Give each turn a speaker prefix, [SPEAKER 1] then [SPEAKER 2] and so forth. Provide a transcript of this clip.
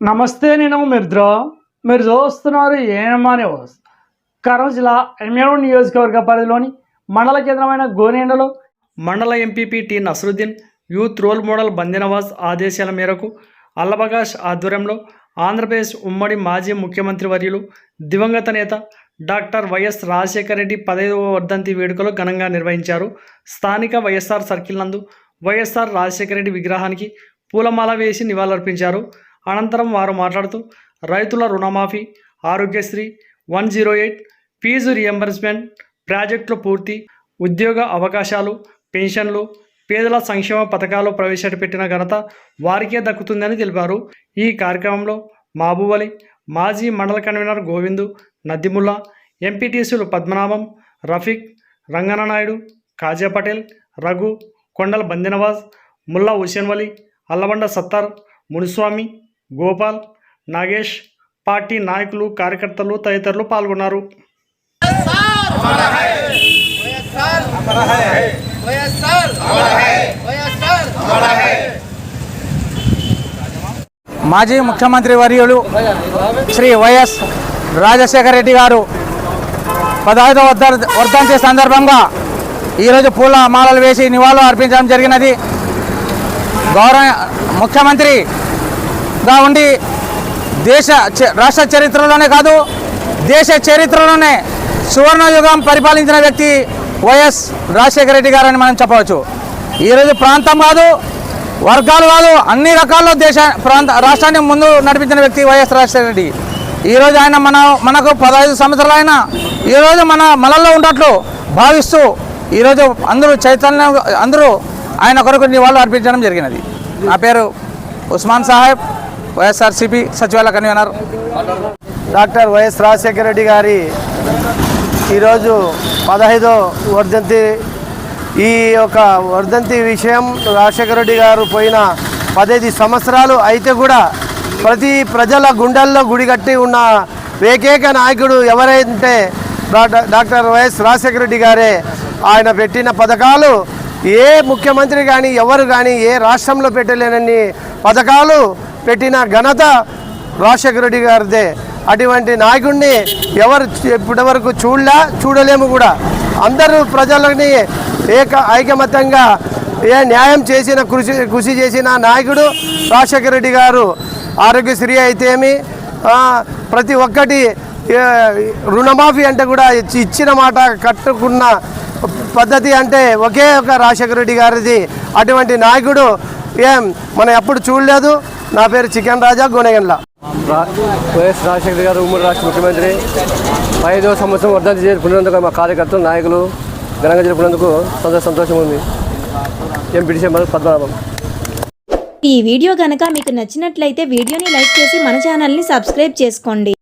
[SPEAKER 1] నమస్తే నేను మిర్ద్ర. మీరు చూస్తున్నారు ఏమనే న్యూస్ జిల్లా ఎమ్మెడు నియోజకవర్గ పరిధిలోని మండల కేంద్రమైన గోనేండలో మండల MPP T Nasaruddin youth role model Bandinawaz ఆదేశాల మేరకు అల్లబగాష్ ఆధ్వర్యంలో ఆంధ్రప్రదేశ్ ఉమ్మడి మాజీ ముఖ్యమంత్రి వర్యులు దివంగత నేత డాక్టర్ వైఎస్ రాజశేఖర రెడ్డి పదైదవ వర్ధంతి వేడుకలు ఘనంగా నిర్వహించారు. స్థానిక వైఎస్ఆర్ సర్కిల్ నందు వైఎస్ఆర్ రాజశేఖర రెడ్డి విగ్రహానికి పూలమాల వేసి నివాళులర్పించారు. అనంతరం వారు మాట్లాడుతూ రైతుల రుణమాఫీ Aarogyasri one zero eight fee reimbursement ప్రాజెక్టులు పూర్తి ఉద్యోగ అవకాశాలు పెన్షన్లు పేదల సంక్షేమ పథకాలు ప్రవేశపెట్టిన ఘనత వారికే దక్కుతుందని తెలిపారు. ఈ కార్యక్రమంలో మహబూబ్ అలీ మాజీ మండల కన్వీనర్ గోవిందు నద్దిముల్లా ఎంపీటీసీలు పద్మనాభం రఫీక్ రంగన నాయుడు కాజా పటేల్ రఘు కొండల బందినవాజ్ ముల్లా హుసేన్ వలి అల్లబండ సత్తార్ మునిస్వామి గోపాల్ నాగేష్ పార్టీ నాయకులు కార్యకర్తలు తదితరులు పాల్గొన్నారు.
[SPEAKER 2] మాజీ ముఖ్యమంత్రి వర్యులు శ్రీ వైఎస్ రాజశేఖర రెడ్డి గారు పదహైదవ వర్ధంతి సందర్భంగా ఈరోజు పూల మాలలు వేసి నివాళులు అర్పించడం జరిగినది. గౌరవ ముఖ్యమంత్రి ఉండి దేశ చ- రాష్ట్ర చరిత్రలోనే కాదు దేశ చరిత్రలోనే సువర్ణయుగం పరిపాలించిన వ్యక్తి వైఎస్ రాజశేఖర రెడ్డి గారని మనం చెప్పవచ్చు. ఈరోజు ప్రాంతం కాదు వర్గాలు కాదు అన్ని రకాల్లో దేశ ప్రాంత రాష్ట్రాన్ని ముందు నడిపించిన వ్యక్తి వైఎస్ రాజశేఖర రెడ్డి. ఈరోజు ఆయన మన మనకు పదహైదు సంవత్సరాలు ఆయన ఈరోజు మన మనల్లో ఉన్నట్లు భావిస్తూ ఈరోజు అందరూ చైతన్యం అందరూ ఆయన కొరకు నివాళులు అర్పించడం జరిగినది. నా పేరు ఉస్మాన్ సాహెబ్. వైఎస్ఆర్సిపి సచివాలయ convener.
[SPEAKER 3] Doctor YS Rajasekhara Reddy గారి ఈరోజు పదహైదో వర్ధంతి. ఈ యొక్క వర్ధంతి విషయం రాజశేఖర రెడ్డి గారు పోయిన పదహైదు సంవత్సరాలు అయితే కూడా ప్రతి ప్రజల గుండెల్లో గుడిగట్టి ఉన్న ఏకైక నాయకుడు ఎవరైతే డాక్టర్ వైఎస్ రాజశేఖర రెడ్డి గారే ఆయన పెట్టిన పథకాలు ఏ ముఖ్యమంత్రి కానీ ఎవరు కానీ ఏ రాష్ట్రంలో పెట్టలేనన్ని పథకాలు పెట్టిన ఘనత రాజశేఖర రెడ్డి గారిదే. అటువంటి నాయకుడిని ఎవరు ఇప్పటి వరకు చూడలే చూడలేము కూడా. అందరూ ప్రజలని ఏక ఐకమత్యంగా ఏ న్యాయం చేసిన కృషి కృషి చేసిన నాయకుడు రాజశేఖర రెడ్డి గారు. ఆరోగ్యశ్రీ అయితేమి ప్రతి ఒక్కటి రుణమాఫీ అంటే కూడా ఇచ్చిన మాట కట్టుకున్న పద్ధతి అంటే ఒకే ఒక రాజశేఖర రెడ్డి గారిది. అటువంటి నాయకుడు ఏం? మనం ఎప్పుడు చూడలేదు. నా పేరు చికెన్ రాజా గుణగండ్ల
[SPEAKER 4] రా- వైఎస్ రాజశేఖర గారు ఉమ్మడి రాష్ట్ర ముఖ్యమంత్రి. ఐదవ సంవత్సరం వర్ధంతి జరుపుకున్నందుకు మా కార్యకర్తలు నాయకులు ఘనంగా జరుపుకున్నందుకు సంతోష సంతోషం ఉంది. MPT member Padmanabham.
[SPEAKER 5] ఈ వీడియో గనక మీకు నచ్చినట్లయితే వీడియోని లైక్ చేసి మన ఛానల్ని సబ్స్క్రైబ్ చేసుకోండి.